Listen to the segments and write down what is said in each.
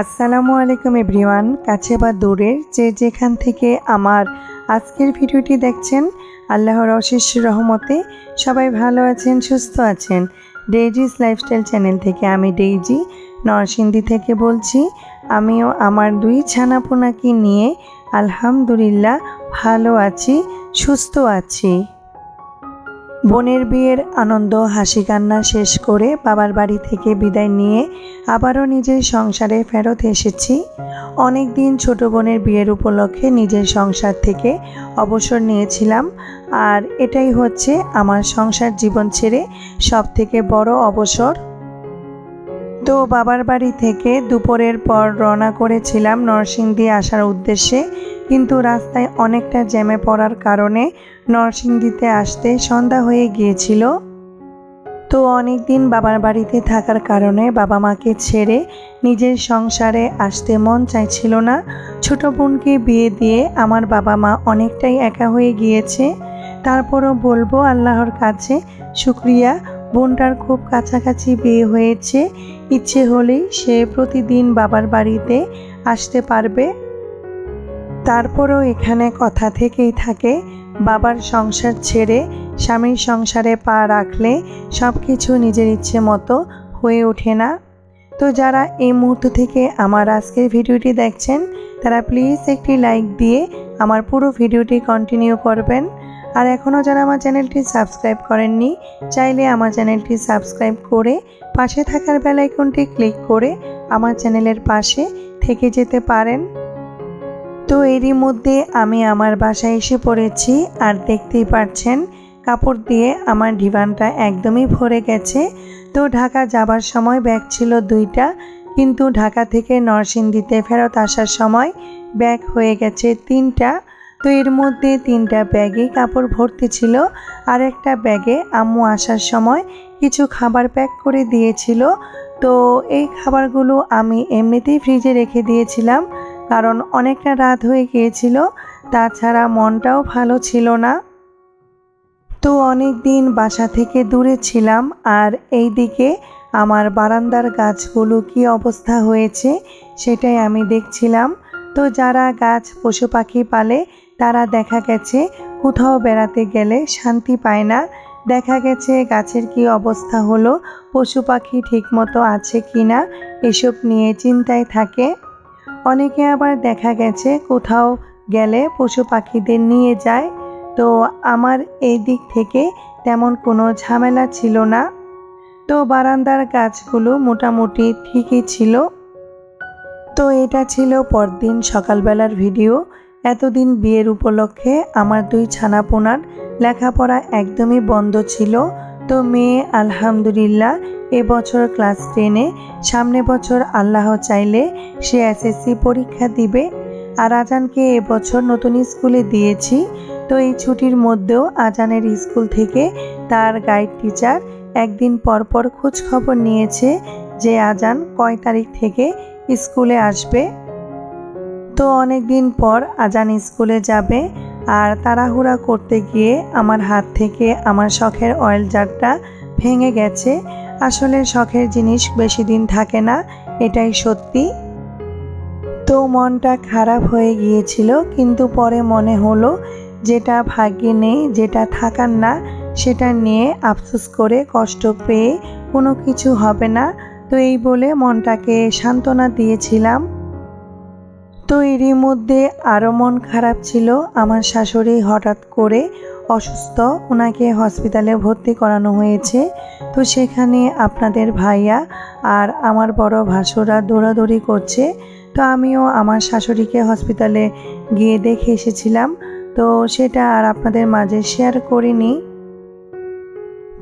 আসসালামু আলাইকুম এভরিওয়ান, কাছে বা দূরের যে যেখান থেকে আমার আজকের ভিডিওটি দেখছেন, আল্লাহর অশেষ রহমতে সবাই ভালো আছেন, সুস্থ আছেন। ডেইজিস লাইফস্টাইল চ্যানেল থেকে আমি ডেইজি নরসিংদী থেকে বলছি, আমিও আমার দুই ছানাপোনাকে নিয়ে আলহামদুলিল্লাহ ভালো আছি, সুস্থ আছি। বোনের বিয়ের আনন্দ হাসি কান্না শেষ করে বাবার বাড়ি থেকে বিদায় নিয়ে আবারও নিজের সংসারে ফেরত এসেছি। অনেক দিন ছোট বোনের বিয়ের উপলক্ষে নিজের সংসার থেকে অবসর নিয়েছিলাম আর এটাই হচ্ছে আমার সংসার জীবন ছেড়ে সব থেকে বড় অবসর। তো বাবার বাড়ি থেকে দুপুরের পর রওনা করেছিলাম নরসিংদী আসার উদ্দেশ্যে। কিন্তু রাস্তায় অনেকটা জ্যামে পড়ার কারণে নরসিংদীতে আসতে সন্ধ্যা হয়ে গিয়েছিল। তো অনেক দিন বাবার বাড়িতে থাকার কারণে বাবা মাকে ছেড়ে নিজের সংসারে আসতে মন চাইছিল না। ছোট বোনকে বিয়ে দিয়ে আমার বাবা মা অনেকটাই একা হয়ে গিয়েছে। তারপরও বলব আল্লাহর কাছে শুক্রিয়া। বোনটার খুব কাছাকাছি বিয়ে হয়েছে। ইচ্ছে হলেই সে প্রতিদিন বাবার বাড়িতে আসতে পারবে। তারপরও এখানে কথা থেকেই থাকে, বাবার সংসার ছেড়ে, স্বামীর সংসারে পা রাখলে সব কিছু নিজের ইচ্ছে মতো হয়ে ওঠে না। তো যারা এই মুহূর্ত থেকে আমার আজকের ভিডিওটি দেখছেন, তারা প্লিজ একটি লাইক দিয়ে আমার পুরো ভিডিওটি কন্টিনিউ করবেন। আর এখনও যারা আমার চ্যানেলটি সাবস্ক্রাইব করেননি, চাইলে আমার চ্যানেলটি সাবস্ক্রাইব করে পাশে থাকার বেল আইকনটি ক্লিক করে আমার চ্যানেলের পাশে থেকে যেতে পারেন। তো এরই মধ্যে আমি আমার বাসায় এসে পড়েছি আর দেখতেই পাচ্ছেন, কাপড় দিয়ে আমার ডিভানটা একদমই ভরে গেছে। তো ঢাকা যাবার সময় ব্যাগ ছিল দুইটা, কিন্তু ঢাকা থেকে নরসিংদীতে ফেরত আসার সময় ব্যাগ হয়ে গেছে তিনটা। তো এর মধ্যে তিনটা ব্যাগে কাপড় ভর্তি ছিল, আর একটা ব্যাগে আম্মু আসার সময় কিছু খাবার প্যাক করে দিয়েছিল। তো এই খাবারগুলো আমি এমনিতেই ফ্রিজে রেখে দিয়েছিলাম। কারণ অনেকটা রাত হয়ে গিয়েছিল, তাছাড়া মনটাও ভালো ছিল না। তো অনেক দিন বাসা থেকে দূরে ছিলাম, আর এই দিকে আমার বারান্দার গাছগুলো কি অবস্থা হয়েছে সেটাই আমি দেখছিলাম। তো যারা গাছ পশু পাখি পালে, তারা দেখা গেছে কোথাও বেড়াতে গেলে শান্তি পায় না। দেখা গেছে গাছের কি অবস্থা হলো, পশু পাখি ঠিকমতো আছে কি না এসব নিয়ে চিন্তায় থাকে। অনেকে আবার দেখা গেছে কোথাও গেলে পশু পাখিদের নিয়ে যায়। তো আমার এই দিক থেকে তেমন কোনো ঝামেলা ছিল না। তো বারান্দার গাছগুলো মোটামুটি ঠিকই ছিল। তো এটা ছিল পরদিন সকালবেলার ভিডিও। এতদিন বিয়ের উপলক্ষে আমার দুই ছানাপোনার লেখাপড়া একদমই বন্ধ ছিল। তো মেয়ে, আলহামদুলিল্লাহ এবছর ক্লাস টেনে, সামনে বছর আল্লাহ চাইলে সে এসএসসি পরীক্ষা দিবে। আর আজানকে এবছর নতুন স্কুলে দিয়েছি, তো এই ছুটির মধ্যেও আজানের স্কুল থেকে তার গাইড টিচার একদিন পর পর খোঁজ খবর নিয়েছে যে আজান কয় তারিখ থেকে স্কুলে আসবে। তো অনেক দিন পর আজান স্কুলে যাবে আর তাড়াহুড়া করতে গিয়ে আমার হাত থেকে আমার শখের অয়েল জারটা ভেঙে গেছে। আসলে শখের জিনিস বেশি দিন থাকে না, এটাই সত্যি। তো মনটা খারাপ হয়ে গিয়েছিল, কিন্তু পরে মনে হলো যেটা ভাগ্যে নেই, যেটা থাকার না, সেটা নিয়ে আফসোস করে কষ্ট পেয়ে কোনো কিছু হবে না। তো এই বলে মনটাকে সান্ত্বনা দিয়েছিলাম। তো এরই মধ্যে আরও মন খারাপ ছিল। আমার শাশুড়ি হঠাৎ করে অসুস্থ ওনাকে হসপিটালে ভর্তি করানো হয়েছে। তো সেখানে আপনাদের ভাইয়া আর আমার বড় ভাসুরা দৌড়াদৌড়ি করছে। তো আমিও আমার শাশুড়িকে হসপিটালে গিয়ে দেখে এসেছিলাম। তো সেটা আর আপনাদের মাঝে শেয়ার করিনি।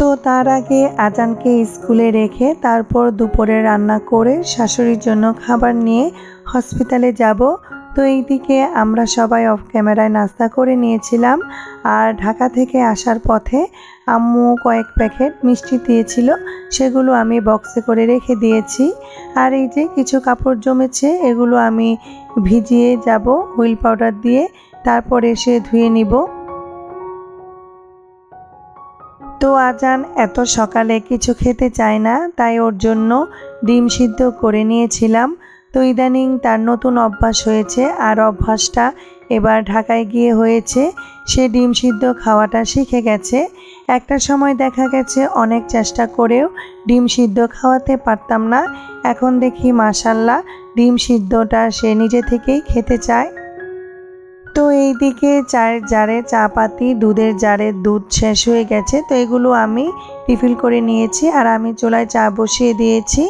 তো তার আগে আজানকে স্কুলে রেখে তারপর দুপুরে রান্না করে শাশুড়ির জন্য খাবার নিয়ে হসপিটালে যাব। তো এইদিকে আমরা সবাই অফ ক্যামেরায় নাস্তা করে নিয়েছিলাম। আর ঢাকা থেকে আসার পথে আম্মু কয়েক প্যাকেট মিষ্টি দিয়েছিল, সেগুলো আমি বক্সে করে রেখে দিয়েছি। আর এই যে কিছু কাপড় জমেছে, এগুলো আমি ভিজিয়ে যাব হুইল পাউডার দিয়ে, তারপর এসে ধুয়ে নিব। তো আজান এত সকালে কিছু খেতে চায় না, তাই ওর জন্য ডিম সিদ্ধ করে নিয়েছিলাম। তো ইদানিং তার নতুন অভ্যাস হয়েছে আর অভ্যাসটা এবার ঢাকায় গিয়ে হয়েছে। সে ডিম সিদ্ধ খাওয়াটা শিখে গেছে। একটা সময় দেখা গেছে অনেক চেষ্টা করেও ডিম সিদ্ধ খাওয়াতে পারতাম না। এখন দেখি মাসাল্লাহ ডিম সিদ্ধটা সে নিজে থেকেই খেতে চায়। তো এইদিকে চায়ের জারে চা পাতি দুধের জারে দুধ শেষ হয়ে গেছে। তো এগুলো আমি রিফিল করে নিয়েছি আর আমি চুলায় চা বসিয়ে দিয়েছি।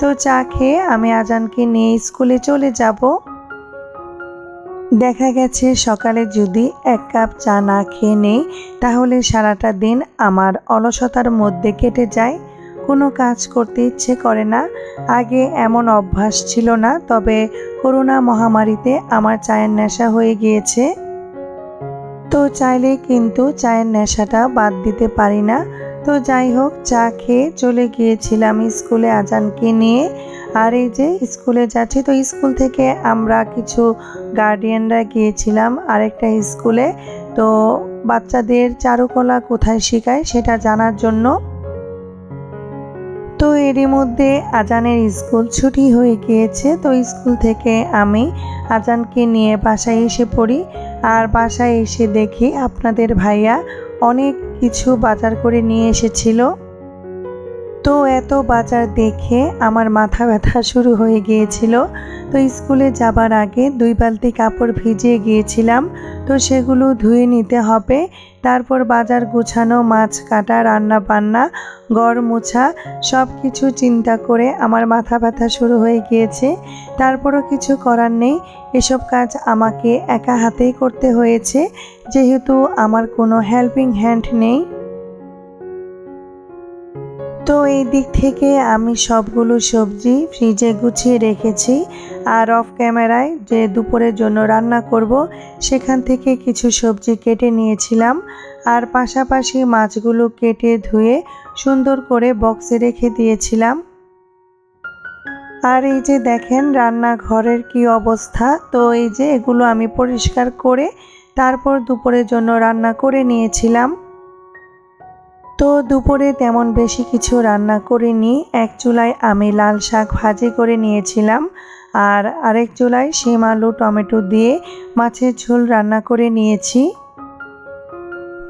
তো চা খেয়ে আমি আজানকে নিয়ে স্কুলে চলে যাব। দেখা গেছে সকালে যদি এক কাপ চা না খেয়ে নেই, তাহলে সারাটা দিন আমার অলসতার মধ্যে কেটে যায়। কোনো কাজ করতে ইচ্ছে করে না। আগে এমন অভ্যাস ছিল না, তবে করোনা মহামারীতে আমার চায়ের নেশা হয়ে গিয়েছে। তো চাইলে কিন্তু চায়ের নেশাটা বাদ দিতে পারি না। তো যাই হোক, চা খেয়ে চলে গিয়েছিলাম স্কুলে আজানকে নিয়ে। আর এই যে স্কুলে যাচ্ছি, তো স্কুল থেকে আমরা কিছু গার্ডিয়ানরা গিয়েছিলাম আরেকটা স্কুলে। তো বাচ্চাদের চারুকলা কোথায় শেখায় সেটা জানার জন্য তো এরই মধ্যে আজানের স্কুল ছুটি হয়ে গিয়েছে, তো স্কুল থেকে আমি আজানকে নিয়ে বাসায় এসে পড়ি। আর বাসায় এসে দেখি আপনাদের ভাইয়া অনেক কিছু বাজার করে নিয়ে এসেছিল। তো এত বাজার দেখে আমার মাথা ব্যথা শুরু হয়ে গিয়েছিল। তো স্কুলে যাবার আগে দুই বালতি কাপড় ভিজিয়ে গিয়েছিলাম। তো সেগুলো ধুয়ে নিতে হবে। তারপর বাজার গুছানো, মাছ কাটা, রান্না বান্না গড় মোছা সব কিছু চিন্তা করে আমার মাথা ব্যথা শুরু হয়ে গিয়েছে। তারপরও কিছু করার নেই। এসব কাজ আমাকে একা হাতেই করতে হয়েছে। যেহেতু আমার কোনো হেল্পিং হ্যান্ড নেই। তো এই দিক থেকে আমি সবগুলো সবজি ফ্রিজে গুছিয়ে রেখেছি আর অফ ক্যামেরায় যে দুপুরের জন্য রান্না করব, সেখান থেকে কিছু সবজি কেটে নিয়েছিলাম আর পাশাপাশি মাছগুলো কেটে ধুয়ে সুন্দর করে বক্সে রেখে দিয়েছিলাম। আর এই যে দেখেন রান্নাঘরের কি অবস্থা, তো এই যে এগুলো আমি পরিষ্কার করে তারপর দুপুরের জন্য রান্না করে নিয়েছিলাম। তো দুপুরে তেমন বেশি কিছু রান্না করিনি। এক চুলায় আমি লাল শাক ভাজি করে নিয়েছিলাম আর আরেক চুলায় শিম আলু টমেটো দিয়ে মাছের ঝোল রান্না করে নিয়েছি।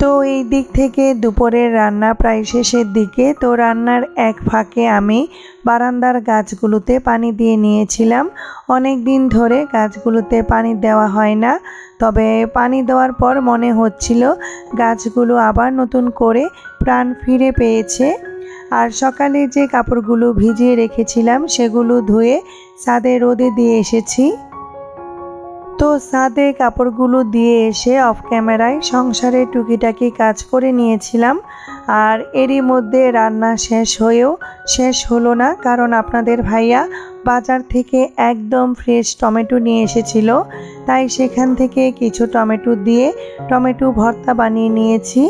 তো এই দিক থেকে দুপুরের রান্না প্রায় শেষের দিকে। তো রান্নার এক ফাঁকে আমি বারান্দার গাছগুলোতে পানি দিয়ে নিয়েছিলাম। অনেক দিন ধরে গাছগুলোতে পানি দেওয়া হয় না। তবে পানি দেওয়ার পর মনে হচ্ছিল গাছগুলো আবার নতুন করে প্রাণ ফিরে পেয়েছে। আর সকালে যে কাপড়গুলো ভিজিয়ে রেখেছিলাম, সেগুলো ধুয়ে ছাদে রোদে দিয়ে এসেছি। তো সাদে কাপড়গুলো দিয়ে এসে অফ ক্যামেরায় সংসারে টুকিটাকি কাজ করে নিয়েছিলাম। আর এরই মধ্যে রান্না শেষ হয়েও শেষ হলো না, কারণ আপনাদের ভাইয়া বাজার থেকে একদম ফ্রেশ টমেটো নিয়ে এসেছিল। তাই সেখান থেকে কিছু টমেটো দিয়ে টমেটো ভর্তা বানিয়ে নিয়েছি।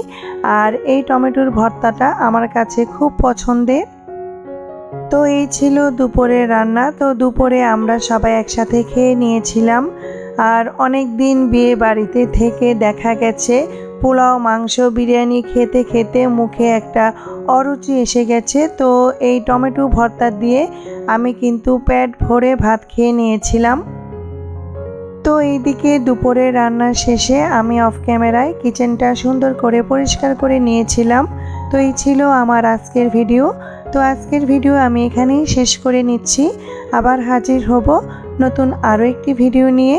আর এই টমেটোর ভর্তাটা আমার কাছে খুব পছন্দের। তো এই ছিল দুপুরের রান্না। তো দুপুরে আমরা সবাই একসাথে খেয়ে নিয়েছিলাম। আর অনেক দিন বিয়ে বাড়িতে থেকে দেখা গেছে, পোলাও, মাংস, বিরিয়ানি খেতে খেতে মুখে একটা অরুচি এসে গেছে। তো এই টমেটো ভর্তা দিয়ে আমি কিন্তু পেট ভরে ভাত খেয়ে নিয়েছিলাম। তো এইদিকে দুপুরে রান্না শেষে আমি অফ ক্যামেরায় কিচেনটা সুন্দর করে পরিষ্কার করে নিয়েছিলাম। তো এই ছিল আমার আজকের ভিডিও। তো আজকের ভিডিও আমি এখানেই শেষ করে নিচ্ছি। আবার হাজির হব নতুন আরও একটি ভিডিও নিয়ে।